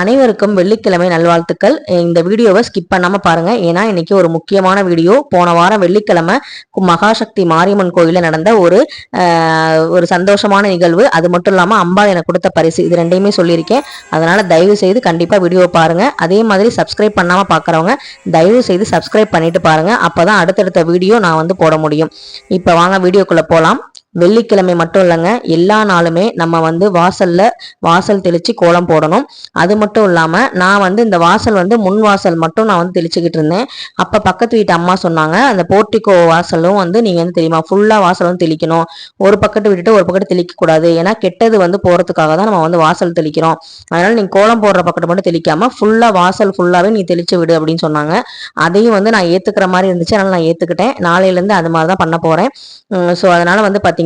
அனைவருக்கும் வெள்ளிக்கிழமை நல்வாழ்த்துக்கள். இந்த வீடியோவை ஸ்கிப் பண்ணாமல் பாருங்க. ஏன்னா இன்னைக்கு ஒரு முக்கியமான வீடியோ. போன வாரம் வெள்ளிக்கிழமை மகாசக்தி மாரியம்மன் கோயிலில் நடந்த ஒரு ஒரு சந்தோஷமான நிகழ்வு. அது மட்டும் இல்லாமல் அம்பாள் எனக்கு கொடுத்த பரிசு. இது ரெண்டையுமே சொல்லியிருக்கேன். அதனால தயவு செய்து கண்டிப்பாக வீடியோ பாருங்க. அதே மாதிரி சப்ஸ்கிரைப் பண்ணாமல் பார்க்குறவங்க தயவு செய்து சப்ஸ்கிரைப் பண்ணிட்டு பாருங்க. அப்போதான் அடுத்தடுத்த வீடியோ நான் வந்து போட முடியும். இப்போ வாங்க வீடியோக்குள்ளே போகலாம் வெள்ளிக்கிழமை மட்டும் இல்லைங்க. எல்லா நாளுமே நம்ம வந்து வாசலில் வாசல் தெளித்து கோலம் போடணும். அது மட்டும் இல்லாமல் நான் வந்து இந்த வாசல் வந்து முன் வாசல் மட்டும் நான் வந்து தெளிச்சுக்கிட்டு இருந்தேன். அப்போ பக்கத்து வீட்டு அம்மா சொன்னாங்க அந்த போர்ட்டிகோ வாசலும் வந்து நீங்கள் வந்து தெரியுமா ஃபுல்லாக வாசல் வந்து தெளிக்கணும். ஒரு பக்கத்து விட்டுட்டு ஒரு பக்கத்து தெளிக்கக்கூடாது ஏன்னா கெட்டது வந்து போகிறதுக்காக தான் நம்ம வந்து வாசல் தெளிக்கிறோம். அதனால் நீங்கள் கோலம் போடுற பக்கத்தை மட்டும் தெளிக்காமல் ஃபுல்லாக வாசல் ஃபுல்லாகவே நீ தெளிச்சு விடு அப்படின்னு சொன்னாங்க. அதையும் வந்து நான் ஏற்றுக்கிற மாதிரி இருந்துச்சு. அதனால் நான் ஏற்றுக்கிட்டேன் நாளையிலேருந்து அது மாதிரி தான் பண்ண போகிறேன் ஸோ அதனால் வந்து பார்த்தீங்கன்னா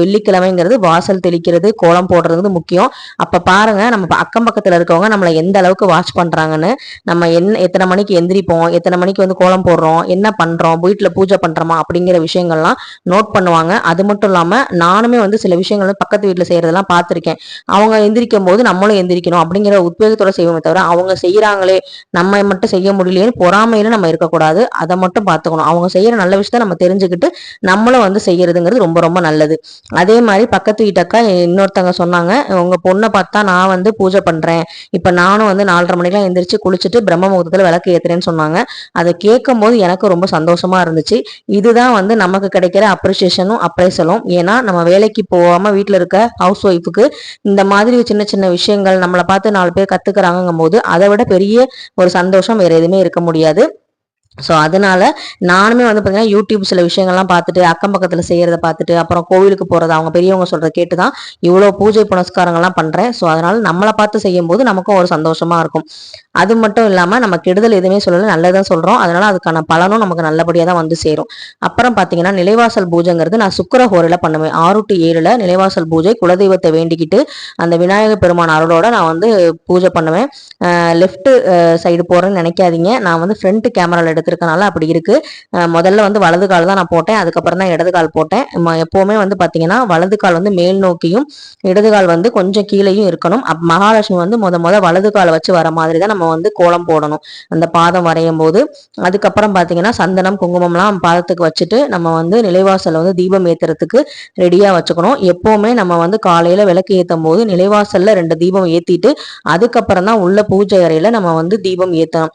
வெள்ளிக்கிழமைங்கிறது வாசல் தெளிக்கிறது கோலம் போடுறது முக்கியம். அப்போ பாருங்க நம்ம அக்கம் பக்கத்தில் இருக்கவங்க நம்மளை எந்த அளவுக்கு வாட்ச் பண்ணுறாங்கன்னு நம்ம என்ன எத்தனை மணிக்கு எந்திரிப்போம் எத்தனை மணிக்கு வந்து கோலம் போடுறோம் என்ன பண்ணுறோம் வீட்டில் பூஜை பண்ணுறோமா அப்படிங்கிற விஷயங்கள்லாம் நோட் பண்ணுவாங்க. அது மட்டும் இல்லாமல் நானுமே வந்து சில விஷயங்கள் வந்து பக்கத்து வீட்டில் செய்கிறதெல்லாம் பார்த்துருக்கேன் அவங்க எந்திரிக்கும் போது நம்மளும் எந்திரிக்கணும் அப்படிங்கிற உத்வேகத்தோட செய்வோமே தவிர அவங்க செய்கிறாங்களே நம்ம மட்டும் செய்ய முடியலையேன்னு பொறாமையில நம்ம இருக்கக்கூடாது. அதை மட்டும் பார்த்துக்கணும் அவங்க செய்கிற நல்ல விஷயத்த நம்ம தெரிஞ்சுக்கிட்டு நம்மளும் வந்து செய்யறதுங்கிறது ரொம்ப ரொம்ப நல்லது. அதே மாதிரி பக்கத்து வீட்டக்கா இன்னொருத்தவங்க சொன்னாங்க உங்க பொண்ணை பார்த்தா நான் வந்து பூஜை பண்றேன். இப்ப நானும் வந்து நாலரை மணிக்கெல்லாம் எந்திரிச்சு குளிச்சுட்டு பிரம்ம முகூர்த்தத்தில் விளக்கு ஏத்துறேன்னு சொன்னாங்க. அதை கேட்கும் போது எனக்கு ரொம்ப சந்தோஷமா இருந்துச்சு. இதுதான் வந்து நமக்கு கிடைக்கிற அப்ரிசியேஷனும் அப்ரைசலும் ஏன்னா நம்ம வேலைக்கு போகாம வீட்டில் இருக்க ஹவுஸ் ஒய்ஃபுக்கு இந்த மாதிரி சின்ன சின்ன விஷயங்கள் நம்மளை பார்த்து நாலு பேர் கத்துக்கிறாங்கும் போது அதை விட பெரிய ஒரு சந்தோஷம் வேற எதுவுமே இருக்க முடியாது. ஸோ அதனால நானுமே வந்து பார்த்தீங்கன்னா யூடியூப் சில விஷயங்கள்லாம் பார்த்துட்டு அக்கம் பக்கத்தில் செய்கிறத பார்த்துட்டு அப்புறம் கோவிலுக்கு போகிறது அவங்க பெரியவங்க சொல்கிறத கேட்டு தான் இவ்வளோ பூஜை புனஸ்காரங்கள்லாம் பண்ணுறேன் ஸோ அதனால் நம்மளை பார்த்து செய்யும் போது நமக்கும் ஒரு சந்தோஷமாக இருக்கும். அது மட்டும் இல்லாமல் நம்ம கெடுதல் எதுவுமே சொல்லலை நல்லதான் சொல்கிறோம் அதனால் அதுக்கான பலனும் நமக்கு நல்லபடியாக தான் வந்து சேரும். அப்புறம் பார்த்தீங்கன்னா நிலைவாசல் பூஜைங்கிறது நான் சுக்கர ஹோரையில் பண்ணுவேன். ஆறு டு ஏழில் நிலைவாசல் பூஜை குலதெய்வத்தை வேண்டிக்கிட்டு அந்த விநாயகர் பெருமான் அருளோட நான் வந்து பூஜை பண்ணுவேன். லெஃப்ட் சைடு போகிறேன்னு நினைக்காதீங்க. நான் வந்து ஃப்ரண்ட் கேமராவில் இருக்கனால அப்படி இருக்குது முதல்ல வந்து வலது கால் தான் நான் போட்டேன். அதுக்கப்புறம் தான் இடது கால் போட்டேன். எப்போவுமே வந்து பார்த்தீங்கன்னா வலது கால் வந்து மேல் நோக்கியும் இடது கால் வந்து கொஞ்சம் கீழேயும் இருக்கணும். மகாலட்சுமி வந்து முத முத வலது காலை வச்சு வர மாதிரி தான் நம்ம வந்து கோலம் போடணும். அந்த பாதம் வரையும் போது அதுக்கப்புறம் பார்த்தீங்கன்னா சந்தனம் குங்குமம்லாம் பாதத்துக்கு வச்சுட்டு நம்ம வந்து நிலைவாசலில் வந்து தீபம் ஏற்றுறதுக்கு ரெடியாக வச்சுக்கணும். எப்போவுமே நம்ம வந்து காலையில் விளக்கு ஏற்றும் போது நிலைவாசலில் ரெண்டு தீபம் ஏற்றிட்டு அதுக்கப்புறம் தான் உள்ள பூஜை அறையில் நம்ம வந்து தீபம் ஏற்றணும்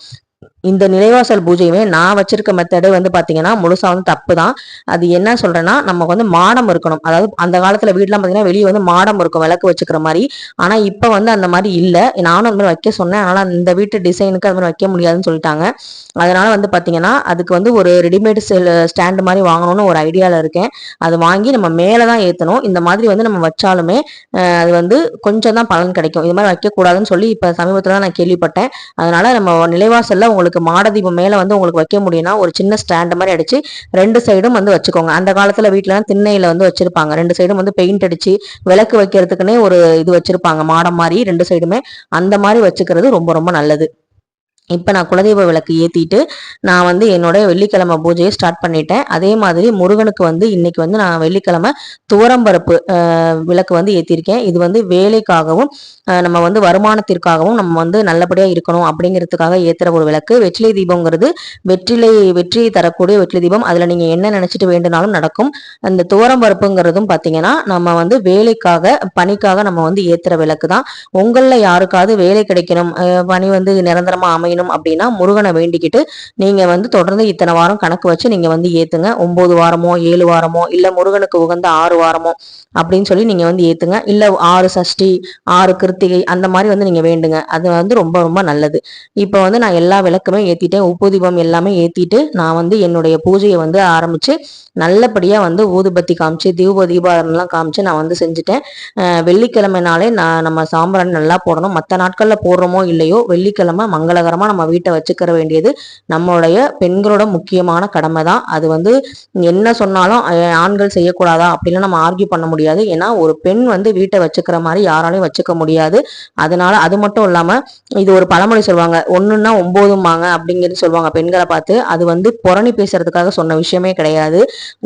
இந்த நிலைவாசல் பூஜையுமே நான் வச்சிருக்க மெத்தடு வந்து பார்த்தீங்கன்னா முழுசாக வந்து தப்பு தான் அது என்ன சொல்கிறேன்னா நமக்கு வந்து மாடம் இருக்கணும். அதாவது அந்த காலத்தில் வீடெலாம் பார்த்தீங்கன்னா வெளியே வந்து மாடம் இருக்கும் விளக்கு வச்சுக்கிற மாதிரி. ஆனால் இப்போ வந்து அந்த மாதிரி இல்லை. நானும் அந்த மாதிரி வைக்க சொன்னேன். அதனால் இந்த வீட்டு டிசைனுக்கு அது மாதிரி வைக்க முடியாதுன்னு சொல்லிட்டாங்க. அதனால் வந்து பார்த்தீங்கன்னா அதுக்கு வந்து ஒரு ரெடிமேட் ஸ்டாண்ட் மாதிரி வாங்கணும்னு ஒரு ஐடியாவில் இருக்கேன். அது வாங்கி நம்ம மேலே தான் ஏற்றணும் இந்த மாதிரி வந்து நம்ம வச்சாலுமே அது வந்து கொஞ்சம் தான் பலன் கிடைக்கும். இது மாதிரி வைக்கக்கூடாதுன்னு சொல்லி இப்போ சமீபத்தில் தான் நான் கேள்விப்பட்டேன். அதனால் நம்ம நிலைவாசலில் உங்களுக்கு உங்களுக்கு மாடதீபம் மேலே வந்து உங்களுக்கு வைக்க முடியும்னா ஒரு சின்ன ஸ்டாண்ட் மாதிரி அடிச்சு ரெண்டு சைடும் வந்து வச்சுக்கோங்க. அந்த காலத்தில் வீட்டிலலாம் திண்ணையில் வந்து வச்சிருப்பாங்க. ரெண்டு சைடும் வந்து பெயிண்ட் அடிச்சு விளக்கு வைக்கிறதுக்குன்னே ஒரு இது வச்சிருப்பாங்க. மாடம் மாதிரி ரெண்டு சைடுமே அந்த மாதிரி வச்சுக்கிறது ரொம்ப ரொம்ப நல்லது. இப்போ நான் குலதெய்வ விளக்கு ஏற்றிட்டு நான் வந்து என்னோட வெள்ளிக்கிழமை பூஜையை ஸ்டார்ட் பண்ணிட்டேன். அதே மாதிரி முருகனுக்கு வந்து இன்னைக்கு வந்து நான் வெள்ளிக்கிழமை துவரம்பருப்பு விளக்கு வந்து ஏற்றிருக்கேன் இது வந்து வேலைக்காகவும் நம்ம வந்து வருமானத்திற்காகவும் நம்ம வந்து நல்லபடியாக இருக்கணும் அப்படிங்கிறதுக்காக ஏற்றுற ஒரு விளக்கு. வெற்றிலை தீபங்கிறது வெற்றிலை வெற்றி தரக்கூடிய வெற்றிலை தீபம். அதில் நீங்கள் என்ன நினச்சிட்டு வேண்டுனாலும் நடக்கும். அந்த துவரம்பருப்புங்கிறதும் பார்த்தீங்கன்னா நம்ம வந்து வேலைக்காக பணிக்காக நம்ம வந்து ஏற்றுற விளக்கு தான் உங்களில் யாருக்காவது வேலை கிடைக்கணும். பணி வந்து நிரந்தரமாக அமையணும் அப்படின்னா முருகனை வேண்டிக்கிட்டு நீங்க வந்து தொடர்ந்து இத்தனை வாரம் கணக்கு வச்சு நீங்க வந்து ஏத்துங்க. ஒன்பது வாரமோ ஏழு வாரமோ இல்ல முருகனுக்கு உகந்த ஆறு வாரமோ அப்படின்னு சொல்லி நீங்க வந்து ஏத்துங்க. இல்ல ஆறு சஷ்டி ஆறு கிருத்திகை அந்த மாதிரி வந்து நீங்க வேண்டுங்க. அது வந்து ரொம்ப ரொம்ப நல்லது. இப்போ வந்து நான் எல்லா விளக்குமே ஏத்திட்டேன். உப்பு தீபம் எல்லாமே ஏத்திட்டு நான் வந்து என்னுடைய பூஜையை வந்து ஆரம்பிச்சு நல்லபடியா வந்து ஊதுபத்தி காமிச்சு தீப தீபாரம்லாம் காமிச்சு நான் வந்து செஞ்சுட்டேன். வெள்ளிக்கிழமைனாலே நான் நம்ம சாம்பிராணி நல்லா போடணும். மற்ற நாட்கள்ல போடுறோமோ இல்லையோ வெள்ளிக்கிழமை மங்களகரமா சந்தோஷமா நம்ம வீட்டை வச்சுக்கிற வேண்டியது நம்மளுடைய பெண்களோட முக்கியமான கடமை தான் அது வந்து என்ன சொன்னாலும் ஆண்கள் செய்யக்கூடாதா அப்படிலாம் நம்ம ஆர்கியூ பண்ண முடியாது. ஏன்னா ஒரு பெண் வந்து வீட்டை வச்சுக்கிற மாதிரி யாராலையும் வச்சுக்க முடியாது. அதனால அது மட்டும் இல்லாமல் இது ஒரு பழமொழி சொல்லுவாங்க ஒன்றுன்னா ஒம்போதும்பாங்க அப்படிங்கிறது சொல்லுவாங்க பெண்களை பார்த்து. அது வந்து புறணி பேசுறதுக்காக சொன்ன விஷயமே கிடையாது.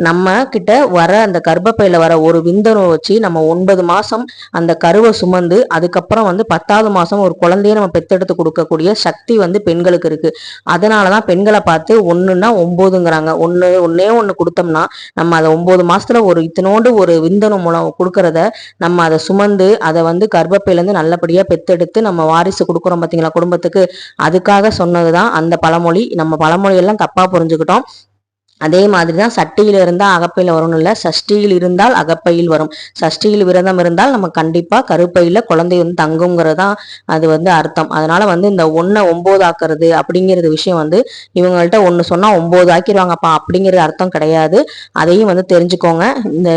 நம்ம கிட்ட வர அந்த கர்ப்பப்பையில் வர ஒரு விந்தனை வச்சு நம்ம ஒன்பது மாதம் அந்த கருவை சுமந்து அதுக்கப்புறம் வந்து பத்தாவது மாதம் ஒரு குழந்தைய நம்ம பெத்தெடுத்து கொடுக்கக்கூடிய சக்தி வந்து பெண்களுக்கு இருக்கு. அதனாலதான் பெண்களை பார்த்து ஒன்றுன்னா ஒம்போதுங்கிறாங்க. ஒன்று ஒன்றே ஒன்று கொடுத்தோம்னா நம்ம அதை ஒம்பது மாதத்தில் ஒரு இத்தனோண்டு ஒரு விந்தணு மூலம் கொடுக்கறத நம்ம அதை சுமந்து அதை வந்து கர்ப்பப்பையிலேருந்து நல்லபடியாக பெத்தெடுத்து நம்ம வாரிசு கொடுக்குறோம் பார்த்தீங்களா குடும்பத்துக்கு? அதுக்காக சொன்னது தான் அந்த பழமொழி. நம்ம பழமொழியெல்லாம் தப்பாக புரிஞ்சுக்கிட்டோம். அதே மாதிரி தான் சட்டியில் இருந்தால் அகப்பையில் வரும்னு இல்லை சஷ்டியில் இருந்தால் அகப்பையில் வரும். சஷ்டியில் விரதம் இருந்தால் நம்ம கண்டிப்பாக கருப்பையில் குழந்தை வந்து தங்குங்கிறது தான் அது வந்து அர்த்தம். அதனால வந்து இந்த ஒன்றை ஒம்போதாக்குறது அப்படிங்கிறது விஷயம் வந்து இவங்கள்ட்ட ஒன்று சொன்னால் ஒம்போது ஆக்கிடுவாங்கப்பா அப்படிங்கிறது அர்த்தம் கிடையாது. அதையும் வந்து தெரிஞ்சுக்கோங்க. இந்த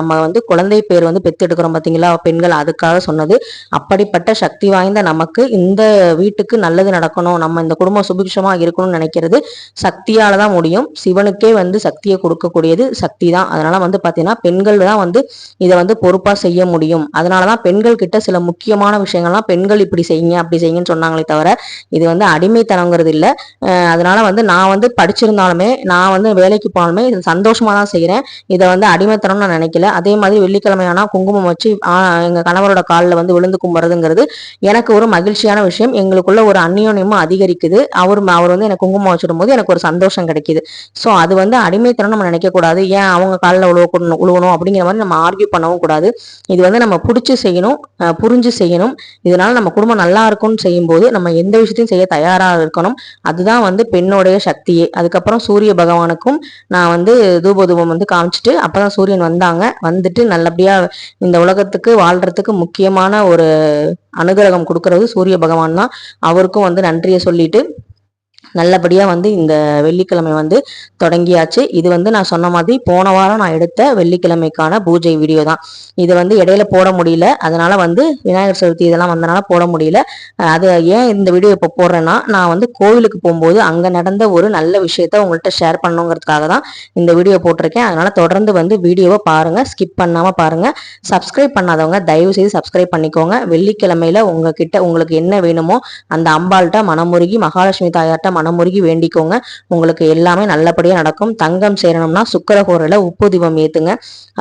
நம்ம வந்து குழந்தை பேர் வந்து பெற்றெடுக்கிறோம் பார்த்தீங்களா பெண்கள் அதுக்காக சொன்னது. அப்படிப்பட்ட சக்தி வாய்ந்த நமக்கு இந்த வீட்டுக்கு நல்லது நடக்கணும். நம்ம இந்த குடும்பம் சுபிக்ஷமாக இருக்கணும்னு நினைக்கிறது சக்தியால் தான் முடியும். சிவனுக்கு பெண்களுக்கே வந்து சக்தியை கொடுக்கக்கூடியது சக்தி தான் அதனால வந்து பார்த்தீங்கன்னா பெண்கள் தான் வந்து இதை வந்து பொறுப்பாக செய்ய முடியும். அதனால தான் பெண்கள் கிட்ட சில முக்கியமான விஷயங்கள்லாம் பெண்கள் இப்படி செய்யுங்க அப்படி செய்யுங்கன்னு சொன்னாங்களே தவிர இது வந்து அடிமைத்தனங்கிறது இல்லை. அதனால வந்து நான் வந்து படிச்சிருந்தாலுமே நான் வந்து வேலைக்கு போனாலுமே இது சந்தோஷமாக தான் செய்கிறேன் இதை வந்து அடிமைத்தனம் நான் நினைக்கல. அதே மாதிரி வெள்ளிக்கிழமை ஆனால் குங்குமம் வச்சு எங்கள் கணவரோட காலில் வந்து விழுந்து கும்புறதுங்கிறது எனக்கு ஒரு மகிழ்ச்சியான விஷயம். எங்களுக்குள்ள ஒரு அந்நியோன்யமும் அதிகரிக்குது. அவர் அவர் வந்து எனக்கு குங்குமம் வச்சிடும் போது எனக்கு ஒரு சந்தோஷம் கிடைக்குது. ஸோ அது வந்து அடிமைத்தனம் நம்ம நினைக்கக்கூடாது. ஏன் அவங்க காலில் உழுவக்கூடணும் உழுவணும் அப்படிங்கிற மாதிரி நம்ம ஆர்கியூ பண்ணவும் கூடாது. இது வந்து நம்ம பிடிச்சி செய்யணும் புரிஞ்சு செய்யணும். இதனால் நம்ம குடும்பம் நல்லா இருக்கும்னு செய்யும்போது நம்ம எந்த விஷயத்தையும் செய்ய தயாராக இருக்கணும். அதுதான் வந்து பெண்ணோடைய சக்தியே. அதுக்கப்புறம் சூரிய பகவானுக்கும் நான் வந்து தூபதூபம் வந்து காமிச்சிட்டு அப்பதான் சூரியன் வந்தாங்க. வந்துட்டு நல்லபடியாக இந்த உலகத்துக்கு வாழ்கிறதுக்கு முக்கியமான ஒரு அனுகிரகம் கொடுக்கறது சூரிய பகவான் தான். அவருக்கும் வந்து நன்றியை சொல்லிட்டு நல்லபடியாக வந்து இந்த வெள்ளிக்கிழமை வந்து தொடங்கியாச்சு. இது வந்து நான் சொன்ன மாதிரி போன வாரம் நான் எடுத்த வெள்ளிக்கிழமைக்கான பூஜை வீடியோ தான். இது வந்து இடையில போட முடியல. அதனால வந்து விநாயகர் சதுர்த்தி இதெல்லாம் வந்தனால போட முடியல. அது ஏன் இந்த வீடியோ இப்போ போடுறேன்னா நான் வந்து கோவிலுக்கு போகும்போது அங்கே நடந்த ஒரு நல்ல விஷயத்த உங்கள்கிட்ட ஷேர் பண்ணுங்கிறதுக்காக தான் இந்த வீடியோ போட்டிருக்கேன். அதனால தொடர்ந்து வந்து வீடியோவை பாருங்க. ஸ்கிப் பண்ணாமல் பாருங்கள் சப்ஸ்கிரைப் பண்ணாதவங்க தயவு செய்து சப்ஸ்கிரைப் பண்ணிக்கோங்க. வெள்ளிக்கிழமையில உங்ககிட்ட உங்களுக்கு என்ன வேணுமோ அந்த அம்பாள்கிட்ட மனமுருகி மகாலட்சுமி தாயார்கிட்ட மனமுருகி வேண்டிக்கோங்க. உங்களுக்கு எல்லாமே நல்லபடியாக நடக்கும். தங்கம் சேரணும்னா சுக்கரகோரில் உப்பு தீபம் ஏற்றுங்க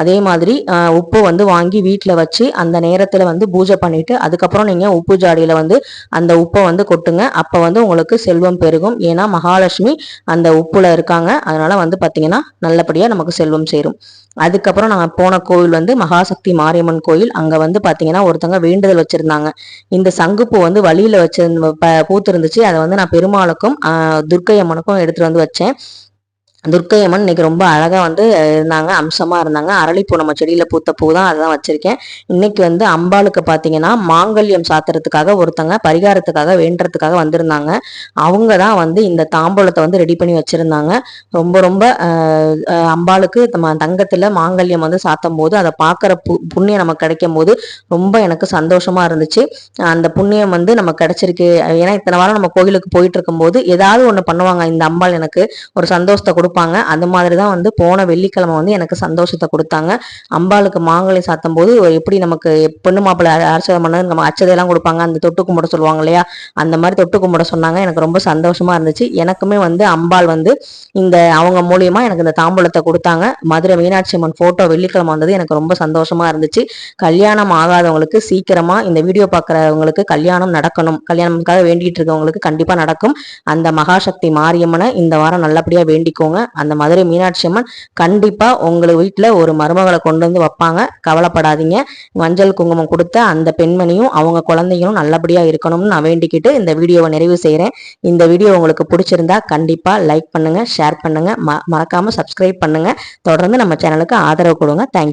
அதே மாதிரி உப்பு வந்து வாங்கி வீட்டில் வச்சு அந்த நேரத்தில் வந்து பூஜை பண்ணிட்டு அதுக்கப்புறம் நீங்கள் உப்பு ஜாடியில் வந்து அந்த உப்பை வந்து கொட்டுங்க. அப்போ வந்து உங்களுக்கு செல்வம் பெருகும். ஏன்னா மகாலட்சுமி அந்த உப்புல இருக்காங்க. அதனால வந்து பார்த்தீங்கன்னா நல்லபடியாக நமக்கு செல்வம் சேரும். அதுக்கப்புறம் நாங்கள் போன கோவில் வந்து மகாசக்தி மாரியம்மன் கோயில். அங்கே வந்து பார்த்தீங்கன்னா ஒருத்தவங்க வேண்டுதல் வச்சுருந்தாங்க. இந்த சங்குப்பூ வந்து வழியில் வச்சு பூத்து இருந்துச்சு அதை வந்து நான் பெருமாளுக்கும் துர்க்கை அம்மனுக்கும் எடுத்துகிட்டு வந்து வச்சேன். துர்க்கையம்மன் இன்னைக்கு ரொம்ப அழகாக வந்து இருந்தாங்க அம்சமாக இருந்தாங்க. அரளிப்பூ நம்ம செடியில் பூத்த பூ தான் அதுதான் வச்சுருக்கேன். இன்னைக்கு வந்து அம்பாளுக்கு பார்த்தீங்கன்னா மாங்கல்யம் சாத்துறதுக்காக ஒருத்தங்க பரிகாரத்துக்காக வேண்டுறதுக்காக வந்திருந்தாங்க. அவங்க தான் வந்து இந்த தாம்பூலத்தை வந்து ரெடி பண்ணி வச்சுருந்தாங்க. ரொம்ப ரொம்ப அம்பாளுக்கு தங்கத்தில் மாங்கல்யம் வந்து சாத்தும் போது அதை பார்க்குற பு புண்ணியம் நமக்கு கிடைக்கும் போது ரொம்ப எனக்கு சந்தோஷமாக இருந்துச்சு. அந்த புண்ணியம் வந்து நமக்கு கிடைச்சிருக்கு. ஏன்னா இத்தனை வாரம் நம்ம கோயிலுக்கு போயிட்டு இருக்கும்போது ஏதாவது ஒன்று பண்ணுவாங்க. இந்த அம்பாள் எனக்கு ஒரு சந்தோஷத்தை கொடுக்கும் கொடுப்பாங்க. அந்த மாதிரி தான் வந்து போன வெள்ளிக்கிழமை வந்து எனக்கு சந்தோஷத்தை கொடுத்தாங்க. அம்பாளுக்கு மாங்கலை சாத்தும் போது எப்படி நமக்கு பொண்ணு மாப்பிள்ளை அரசியல் பண்ணது நம்ம அச்சதையெல்லாம் கொடுப்பாங்க. அந்த தொட்டு கும்பிட சொல்லுவாங்க இல்லையா? அந்த மாதிரி தொட்டு கும்பிட சொன்னாங்க. எனக்கு ரொம்ப சந்தோஷமா இருந்துச்சு. எனக்குமே வந்து அம்பாள் வந்து இந்த அவங்க மூலியமா எனக்கு இந்த தாம்பூலத்தை கொடுத்தாங்க. மதுரை மீனாட்சி அம்மன் போட்டோ வெள்ளிக்கிழமை வந்தது எனக்கு ரொம்ப சந்தோஷமா இருந்துச்சு. கல்யாணம் ஆகாதவங்களுக்கு சீக்கிரமா இந்த வீடியோ பார்க்குறவங்களுக்கு கல்யாணம் நடக்கணும். கல்யாணம்காக வேண்டிட்டு இருக்கவங்களுக்கு கண்டிப்பா நடக்கும். அந்த மகாசக்தி மாரியம்மனை இந்த வாரம் நல்லபடியா வேண்டிக்கோங்க. அந்த மதுரை மீனாட்சி அம்மன் கண்டிப்பாக உங்களுக்கு வீட்டில் ஒரு மருமகளை கொண்டு வந்து வைப்பாங்க. கவலைப்படாதீங்க. மஞ்சள் குங்குமம் கொடுத்த அந்த பெண்மணியும் அவங்க குழந்தைங்களும் நல்லபடியாக இருக்கணும்னு நான் வேண்டிக்கிட்டு இந்த வீடியோவை நிறைவு செய்கிறேன் இந்த வீடியோ உங்களுக்கு பிடிச்சிருந்தா கண்டிப்பாக லைக் பண்ணுங்கள் ஷேர் பண்ணுங்கள் ம மறக்காமல் சப்ஸ்கிரைப் பண்ணுங்க. தொடர்ந்து நம்ம சேனலுக்கு ஆதரவு கொடுங்க. தேங்க்யூ